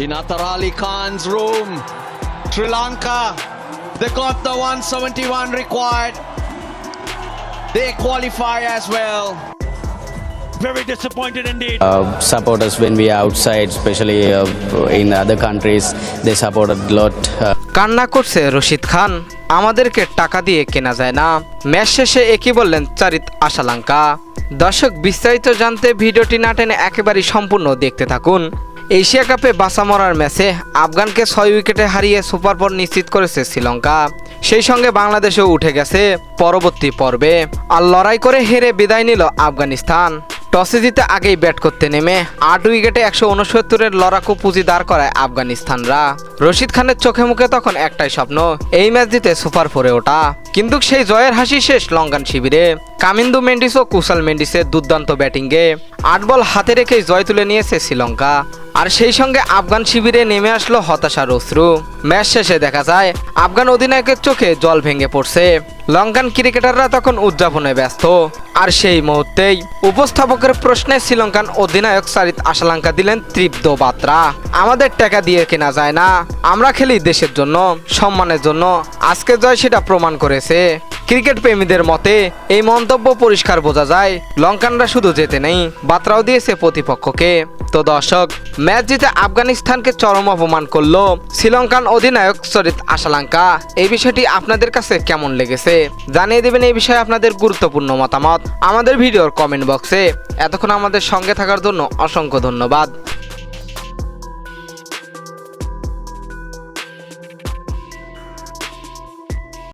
in Atar Ali Khan's room. Sri Lanka, they got the 171 required. They qualify as well. Very disappointed indeed. uh, support us when we are outside, especially uh, in other countries. They support a lot. Uh, কান্না করছে রশিদ খান আমাদেরকে টাকা দিয়ে কেনা যায় না match শেষে একই বললেন চারিত আশালাঙ্কা দর্শক বিস্তারিত জানতে ভিডিওটি না টেনে একেবারেই সম্পূর্ণ দেখতে থাকুন এশিয়া কাপে বাসা মরার ম্যাচে আফগানকে ছয় উইকেটে হারিয়ে সুপার পর নিশ্চিত করেছে শ্রীলঙ্কা। সেই সঙ্গে বাংলাদেশও উঠে গেছে পরবর্তী পর্বে। আর লড়াই করে হেরে বিদায় নিল আফগানিস্তান। টসে জিতে আগেই ব্যাট করতে নেমে আট উইকেটে একশো উনসত্তরের লড়াকু পুঁজি দাঁড় করায় আফগানিস্তানরা। রশিদ খানের চোখে মুখে তখন একটাই স্বপ্ন, এই ম্যাচ জিতে সুপার ফোরে ওঠা। কিন্তু সেই জয়ের হাসি শেষ লঙ্কান শিবিরে। কামিন্দু মেন্ডিস ও কুশাল মেন্ডিসের দুর্দান্ত ব্যাটিংয়ে আট বল হাতে রেখেই জয় তুলে নিয়েছে শ্রীলঙ্কা। আর সেই সঙ্গে আফগান শিবিরে নেমে আসলো হতাশার অশ্রু। ম্যাচ শেষে দেখা যায়, আফগান অধিনায়কের চোখে জল ভেঙে পড়ছে। লঙ্কান ক্রিকেটাররা তখন উদযাপনে ব্যস্ত। আর সেই মুহূর্তেই উপস্থাপকের প্রশ্নে শ্রীলঙ্কান অধিনায়ক সারিত আশালাঙ্কা দিলেন তৃপ্ত বার্তা। আমাদের টাকা দিয়ে কেনা যায় না, আমরা খেলি দেশের জন্য, সম্মানের জন্য, আজকে জয় সেটা প্রমাণ করেছে। ক্রিকেট প্রেমীদের মতে, এই মন্তব্য পরিষ্কার বোঝা যায়, লঙ্কানরা শুধু যেতে নেই বার্তাও দিয়েছে প্রতিপক্ষকে। তো দর্শক, ম্যাচ জিতে আফগানিস্তানকে চরম অপমান করল শ্রীলঙ্কান অধিনায়ক সরিত আশালাঙ্কা। এই বিষয়টি আপনাদের কাছে কেমন লেগেছে? জানিয়ে দেবেন এই বিষয়ে আপনাদের গুরুত্বপূর্ণ মতামত। আমাদের ভিডিওর কমেন্ট বক্সে। এতক্ষণ আমাদের সঙ্গে থাকার জন্য অসংখ্য ধন্যবাদ।